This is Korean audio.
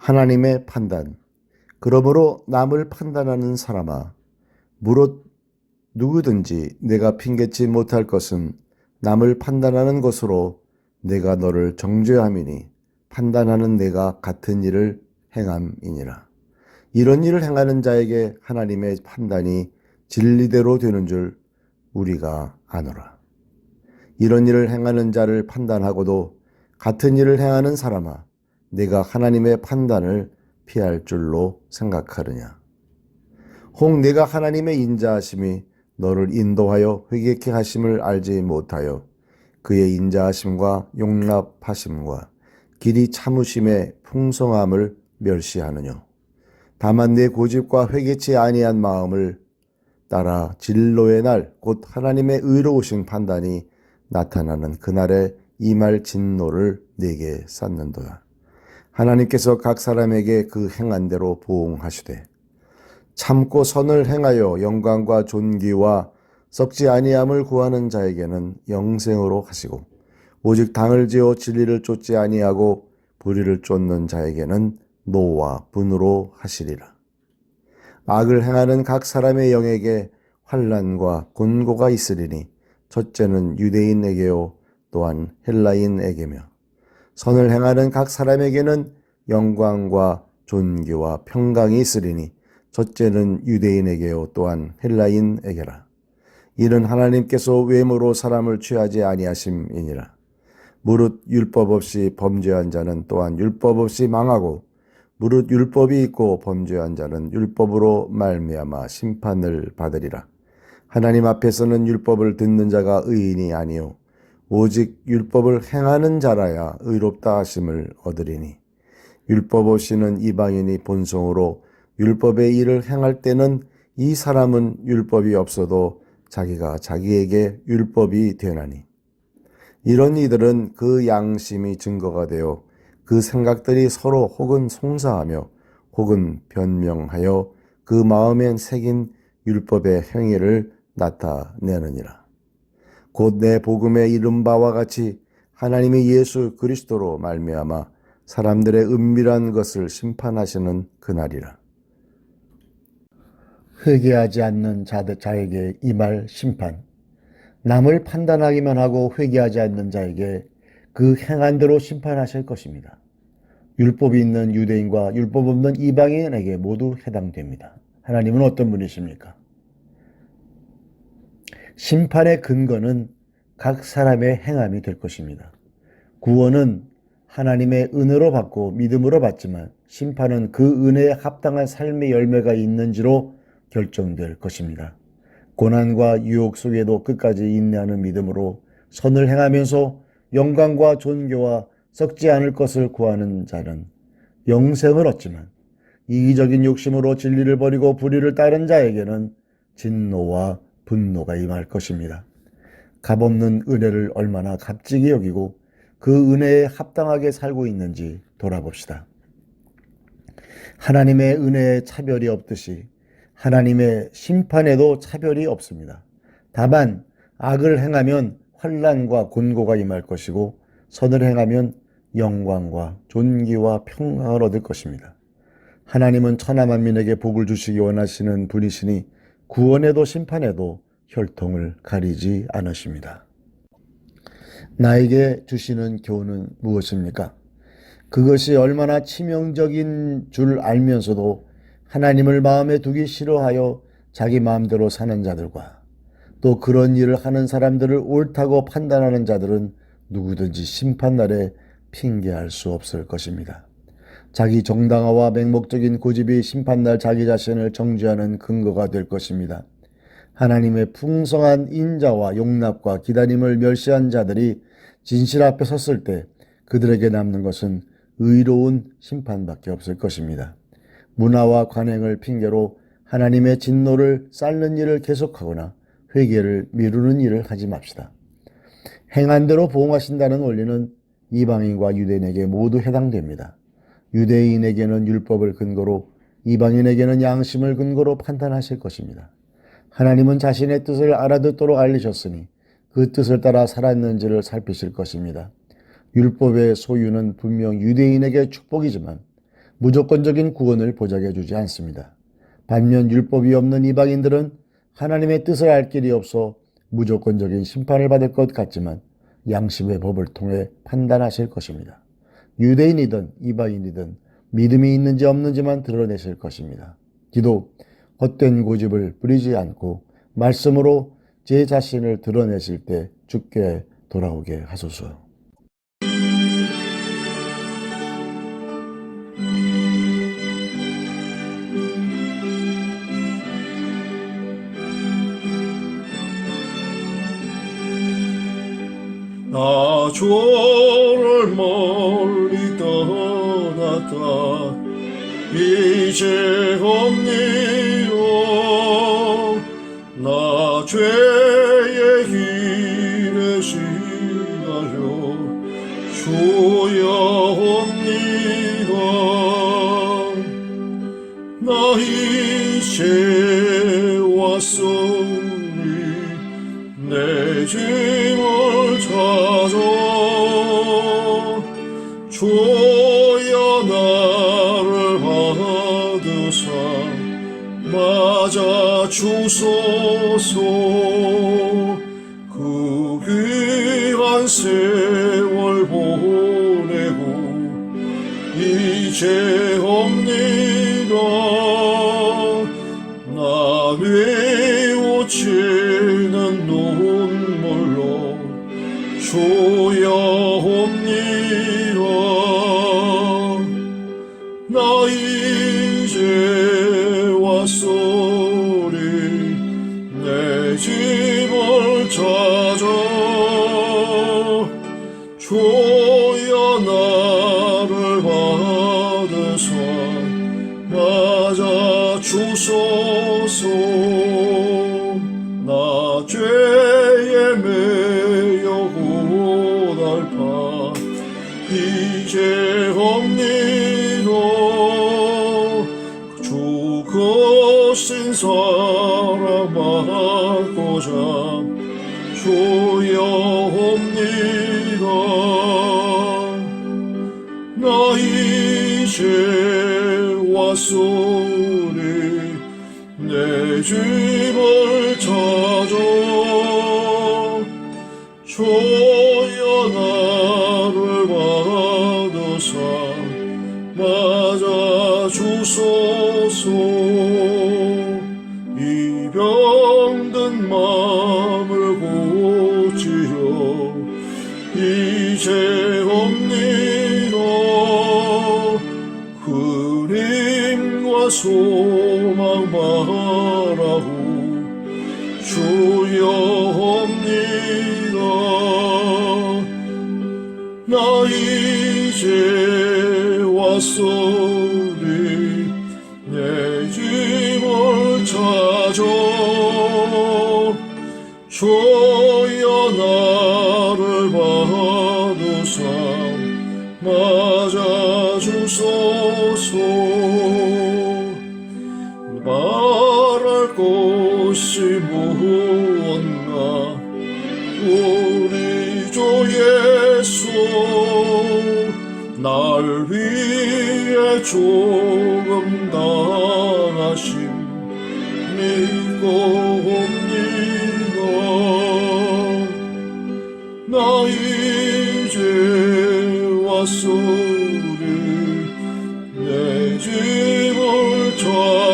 하나님의 판단. 그러므로 남을 판단하는 사람아, 무릇 누구든지 내가 핑계치 못할 것은 남을 판단하는 것으로 내가 너를 정죄함이니 판단하는 내가 같은 일을 행함이니라. 이런 일을 행하는 자에게 하나님의 판단이 진리대로 되는 줄 우리가 아노라. 이런 일을 행하는 자를 판단하고도 같은 일을 행하는 사람아, 내가 하나님의 판단을 피할 줄로 생각하느냐. 혹 내가 하나님의 인자하심이 너를 인도하여 회개케 하심을 알지 못하여 그의 인자하심과 용납하심과 길이 참으심의 풍성함을 멸시하느뇨. 다만 내 고집과 회개치 아니한 마음을 따라 진로의 날 곧 하나님의 의로우신 판단이 나타나는 그날에 이말 진노를 내게 쌓는도다. 하나님께서 각 사람에게 그 행한 대로 보응하시되 참고 선을 행하여 영광과 존귀와 썩지 아니함을 구하는 자에게는 영생으로 하시고 오직 당을 지어 진리를 쫓지 아니하고 불의를 쫓는 자에게는 노와 분으로 하시리라. 악을 행하는 각 사람의 영에게 환란과 곤고가 있으리니 첫째는 유대인에게요 또한 헬라인에게며 선을 행하는 각 사람에게는 영광과 존귀와 평강이 있으리니 첫째는 유대인에게요 또한 헬라인에게라. 이는 하나님께서 외모로 사람을 취하지 아니하심이니라. 무릇 율법 없이 범죄한 자는 또한 율법 없이 망하고 무릇 율법이 있고 범죄한 자는 율법으로 말미암아 심판을 받으리라. 하나님 앞에서는 율법을 듣는 자가 의인이 아니요 오직 율법을 행하는 자라야 의롭다 하심을 얻으리니 율법 없이는 이방인이 본성으로 율법의 일을 행할 때는 이 사람은 율법이 없어도 자기가 자기에게 율법이 되나니 이런 이들은 그 양심이 증거가 되어 그 생각들이 서로 혹은 송사하며 혹은 변명하여 그 마음엔 새긴 율법의 행위를 나타내느니라. 곧 내 복음의 이른 바와 같이 하나님이 예수 그리스도로 말미암아 사람들의 은밀한 것을 심판하시는 그날이라. 회개하지 않는 자에게 이말 심판. 남을 판단하기만 하고 회개하지 않는 자에게 그 행한 대로 심판하실 것입니다. 율법이 있는 유대인과 율법 없는 이방인에게 모두 해당됩니다. 하나님은 어떤 분이십니까? 심판의 근거는 각 사람의 행함이 될 것입니다. 구원은 하나님의 은혜로 받고 믿음으로 받지만 심판은 그 은혜에 합당한 삶의 열매가 있는지로 결정될 것입니다. 고난과 유혹 속에도 끝까지 인내하는 믿음으로 선을 행하면서 영광과 존귀와 썩지 않을 것을 구하는 자는 영생을 얻지만 이기적인 욕심으로 진리를 버리고 불의를 따른 자에게는 진노와 분노가 임할 것입니다. 값없는 은혜를 얼마나 값지게 여기고 그 은혜에 합당하게 살고 있는지 돌아봅시다. 하나님의 은혜에 차별이 없듯이 하나님의 심판에도 차별이 없습니다. 다만 악을 행하면 환란과 곤고가 임할 것이고 선을 행하면 영광과 존귀와 평강을 얻을 것입니다. 하나님은 천하 만민에게 복을 주시기 원하시는 분이시니 구원에도 심판에도 혈통을 가리지 않으십니다. 나에게 주시는 교훈은 무엇입니까? 그것이 얼마나 치명적인 줄 알면서도 하나님을 마음에 두기 싫어하여 자기 마음대로 사는 자들과 또 그런 일을 하는 사람들을 옳다고 판단하는 자들은 누구든지 심판날에 핑계할 수 없을 것입니다. 자기 정당화와 맹목적인 고집이 심판날 자기 자신을 정죄하는 근거가 될 것입니다. 하나님의 풍성한 인자와 용납과 기다림을 멸시한 자들이 진실 앞에 섰을 때 그들에게 남는 것은 의로운 심판밖에 없을 것입니다. 문화와 관행을 핑계로 하나님의 진노를 쌓는 일을 계속하거나 회개를 미루는 일을 하지 맙시다. 행한 대로 보응하신다는 원리는 이방인과 유대인에게 모두 해당됩니다. 유대인에게는 율법을 근거로 이방인에게는 양심을 근거로 판단하실 것입니다. 하나님은 자신의 뜻을 알아듣도록 알리셨으니 그 뜻을 따라 살았는지를 살피실 것입니다. 율법의 소유는 분명 유대인에게 축복이지만 무조건적인 구원을 보장해 주지 않습니다. 반면 율법이 없는 이방인들은 하나님의 뜻을 알 길이 없어 무조건적인 심판을 받을 것 같지만 양심의 법을 통해 판단하실 것입니다. 유대인이든 이방인이든 믿음이 있는지 없는지만 드러내실 것입니다. 기도 헛된 고집을 부리지 않고 말씀으로 제 자신을 드러내실 때 죽게 돌아오게 하소서. 나 주를 이제 없니요. 나 죄의 길에 시달려 주여 없니요. 나 이제 왔으니 내 짐을 찾아 주 주소서. 그 귀한 세월 보내고 이제 없니다. 나 뉘우치는 눈물로 주여 옵니다 주소서. 나 죄에 매여 고달파. 이제 없니로 죽으신 사랑받고자 주여 옵니다. 나 이제 왔소리 내 집을 찾아 주여 나를 받으사 맞아 주소서. 이 병든 마음을 고치려 이제 없니로 그림과 소 소리 내 집을 찾아 주여 나를 받으사 맞아 주소서. 말할 것이 날 위해 조금 당하심 믿고 옵니다. 나 이제 왔소리 내 집을 찾아